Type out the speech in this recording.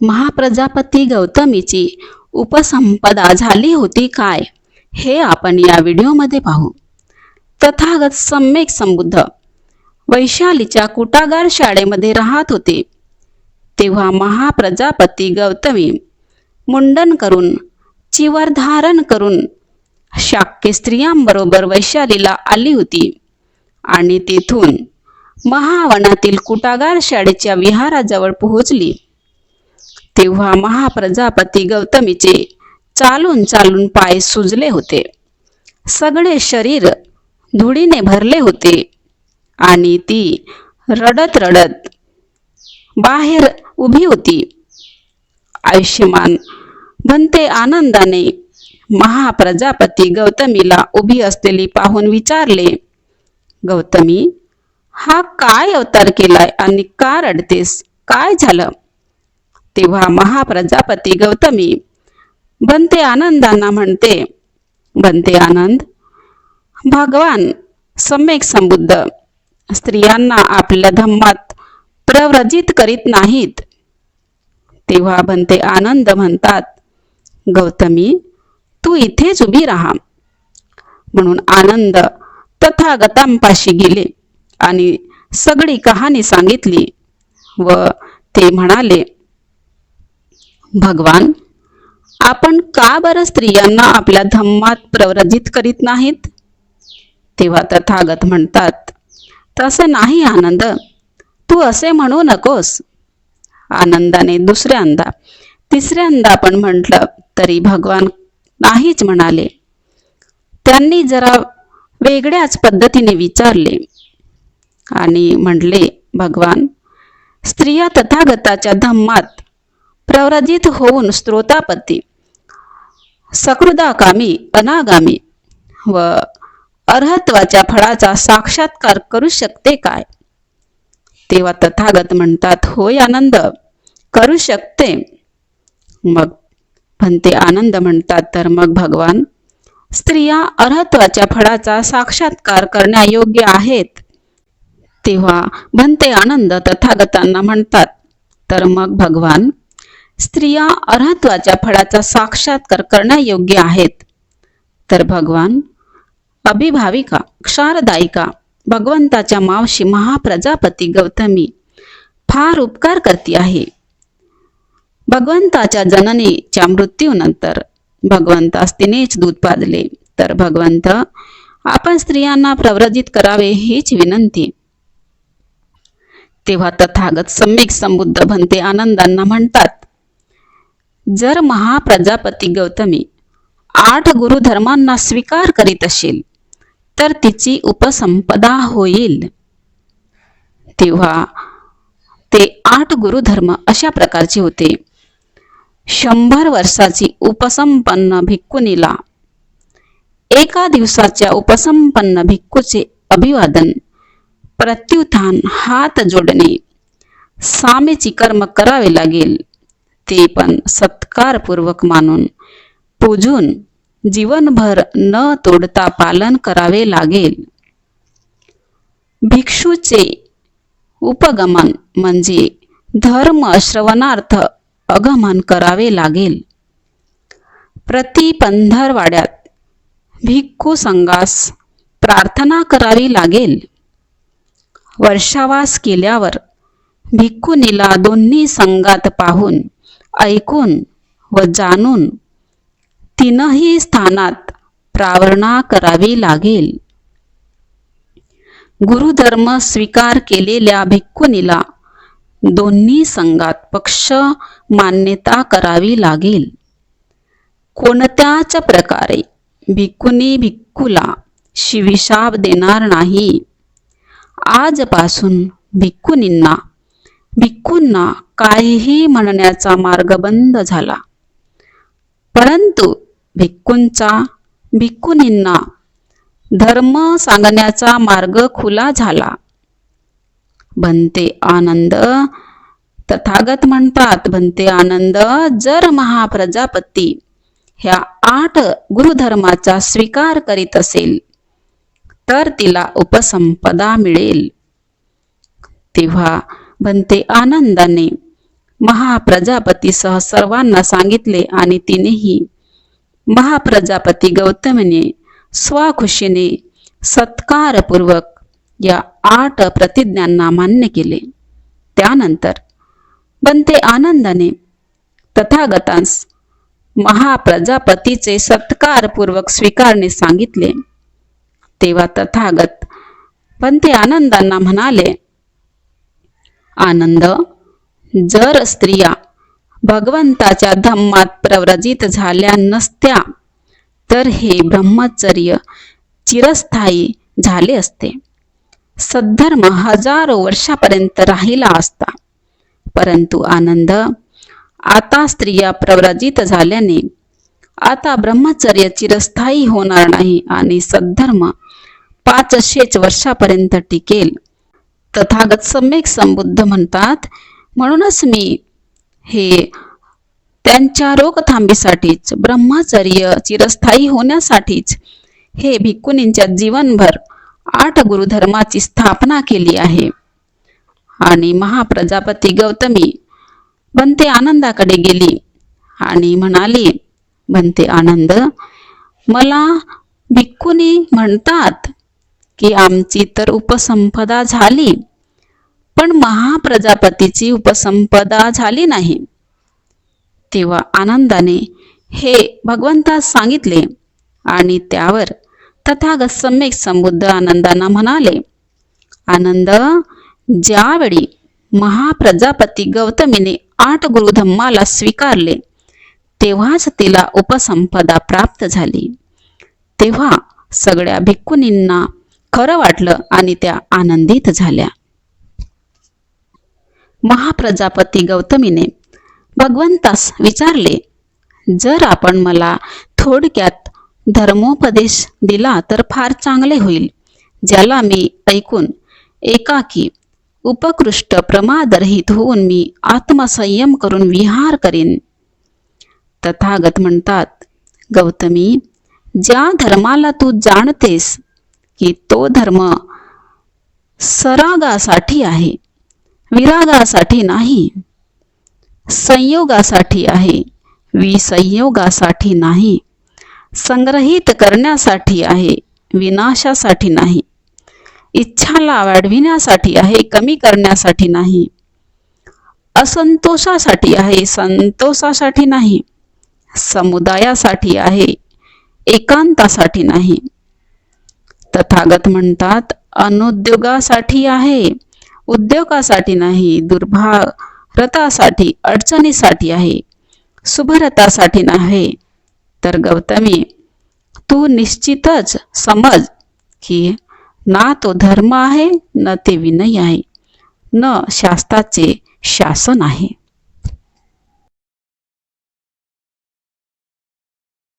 महाप्रजापती गौतमीची उपसंपदा झाली होती काय? हे आपण या व्हिडिओमध्ये पाहू. तथागत सम्यक संबुद्ध वैशालीच्या कुटागार शाळेमध्ये राहत होते. तेव्हा महाप्रजापती गौतमी मुंडन करून चिवर धारण करून शाक्य स्त्रियांबरोबर वैशालीला आली होती. आणि तेथून महावनातील कुटागार शाळेच्या विहाराजवळ पोहोचली. तेव्हा महाप्रजापती गौतमीचे चालून चालून पाय सुजले होते. सगळे शरीर धुळीने भरले होते आणि ती रडत रडत बाहेर उभी होती. आयुष्यमान भंते आनंदाने महाप्रजापती गौतमीला उभी असलेली पाहून विचारले गौतमी हा काय अवतार केलाय आणि का रडतेस? काय झालं? तेव्हा महाप्रजापती गौतमी बनते आनंदांना म्हणते बनते आनंद. भगवान सम्यक संबुद्ध. स्त्रियांना आपल्या धम्मात प्रव्रजित करीत नाहीत. तेव्हा बनते आनंद म्हणतात गौतमी तू इथेच उभी राहा. म्हणून आनंद तथागतांपाशी गेले आणि सगळी कहाणी सांगितली व ते म्हणाले भगवान आपण का बरं स्त्रियांना आपल्या धम्मात प्रव्रजित करीत नाहीत? तेव्हा तथागत म्हणतात तसं नाही आनंद. तू असे म्हणू नकोस. आनंदाने दुसऱ्यांदा तिसऱ्यांदा पण म्हटलं तरी भगवान नाहीच म्हणाले. त्यांनी जरा वेगळ्याच पद्धतीने विचारले आणि म्हणले भगवान स्त्रिया तथागताच्या धम्मात प्रव्रजित होऊन स्त्रोतापती सकृदाकामी अनागामी व अर्हत्वाच्या फळाचा साक्षात्कार करू शकते काय? तेव्हा तथागत म्हणतात होय आनंद करू शकते. मग म्हणते आनंद म्हणतात तर मग भगवान स्त्रिया अर्हत्वाच्या फळाचा साक्षात्कार करण्यायोग्य आहेत. तेव्हा भंते आनंद तथागतांना म्हणतात तर मग भगवान स्त्रिया अर्हत्वाच्या फळाचा साक्षात्कार करण्यायोग्य आहेत. तर भगवान अभिभाविका क्षारदायिका भगवंताच्या मावशी महाप्रजापती गौतमी फार उपकार करती आहे. भगवंताच्या जननीच्या मृत्यूनंतर भगवंतास तिनेच दूध पाजले. तर भगवंत आपण स्त्रियांना प्रव्रजित करावे हीच विनंती. तेव्हा तथागत सम्यक संबुद्ध भंते आनंदांना म्हणतात जर महाप्रजापती गौतमी आठ गुरुधर्मांना स्वीकार करीत असेल तर तिची उपसंपदा होईल. तेव्हा ते आठ गुरुधर्म अशा प्रकारचे होते. शंभर वर्षाची उपसंपन्न भिक्कुनीला एका दिवसाच्या उपसंपन्न भिक्कूचे अभिवादन प्रत्युत्थान हात जोडणे सामेची कर्म करावे लागेल. ते पण सत्कारपूर्वक मानून पूजून जीवनभर न तोडता पालन करावे लागेल. भिक्षूचे उपगमन म्हणजे धर्म श्रवणार्थ अगमन करावे लागेल. प्रति पंधरवाड्यात भिक्खू संघास प्रार्थना करावी लागेल. वर्षावास केल्यावर भिक्खुनीला दोन्ही संघात पाहून ऐकून व जाणून तीनही स्थानात प्रावरणा करावी लागेल. गुरुधर्म स्वीकार केलेल्या भिक्खुनीला दोन्ही संघात पक्ष मान्यता करावी लागेल. कोणत्याच प्रकारे भिक्खुनी भिक्खूला शिविशाप देणार नाही. आजपासून भिक्खुनींना भिक्खूंना काहीही म्हणण्याचा मार्ग बंद झाला. परंतु भिक्खूंचा भिक्खुनींना धर्म सांगण्याचा मार्ग खुला झाला. बनते आनंद तथागत म्हणतात बनते आनंद जर महाप्रजापती ह्या आठ गुरुधर्माचा स्वीकार करीत असेल तर तिला उपसंपदा मिळेल. तेव्हा बनते आनंदाने. महाप्रजापतीसह सर्वांना सांगितले आणि तिनेही महाप्रजापती गौतमने स्वखुशीने सत्कारपूर्वक या आठ प्रतिज्ञांना मान्य केले. त्यानंतर बनते आनंदाने तथागतांस महाप्रजापतीचे सत्कारपूर्वक स्वीकारणे सांगितले. तेव्हा तथागत पंते आनंदांना म्हणाले आनंद. जर स्त्रिया भगवंताच्या धम्मात प्रव्रजित झाल्या नसत्या तर हे ब्रह्मचर्य चिरस्थायी झाले असते. सद्धर्म हजारो वर्षापर्यंत राहिला असता. परंतु आनंद आता स्त्रिया प्रव्रजित झाल्याने आता ब्रह्मचर्य चिरस्थायी होणार नाही आणि सद्धर्म पाचशेच वर्षापर्यंत टिकेल. तथागत सम्यक संबुद्ध म्हणतात. म्हणूनच मी हे त्यांच्या रोगथांबीसाठीच ब्रह्मचर्य चिरस्थायी होण्यासाठीच हे भिक्कुनींच्या जीवनभर आठ गुरुधर्माची स्थापना केली आहे. आणि महाप्रजापती गौतमी बनते आनंदाकडे गेली आणि म्हणाली बनते आनंद मला भिक्कुनी म्हणतात की आमची तर उपसंपदा झाली पण महाप्रजापतीची उपसंपदा झाली नाही. तेव्हा आनंदाने हे भगवंतास सांगितले आणि त्यावर तथागत सम्यक संबुद्ध आनंदांना म्हणाले आनंद ज्यावेळी महाप्रजापती गौतमीने आठ गुरुधम्माला स्वीकारले तेव्हाच तिला उपसंपदा प्राप्त झाली. तेव्हा सगळ्या भिक्कुनींना खरं वाटलं आणि त्या आनंदित झाल्या. महाप्रजापती गौतमीने भगवंतास विचारले जर आपण मला थोडक्यात धर्मोपदेश दिला तर फार चांगले होईल. ज्याला मी ऐकून एकाकी उपकृष्ट प्रमादरहित होऊन मी आत्मसंयम करून विहार करेन. तथागत म्हणतात गौतमी ज्या धर्माला तू जाणतेस की तो धर्म सरागासाठी आहे विरागासाठी नाही संयोगासाठी आहे विसंयोगासाठी नाही संग्रहित करण्यासाठी आहे विनाशासाठी नाही इच्छाला वाढविण्यासाठी आहे कमी करण्यासाठी नाही असंतोषासाठी आहे संतोषासाठी नाही समुदायासाठी आहे एकांतासाठी नाही. तथागत म्हणतात अनुद्योगासाठी आहे उद्योगासाठी नाही दुर्भारतासाठी अडचणीसाठी आहे शुभरतासाठी नाही. तर गौतमी तू निश्चितच समज की ना तो धर्म आहे न ते विनय आहे न शास्त्राचे शासन आहे.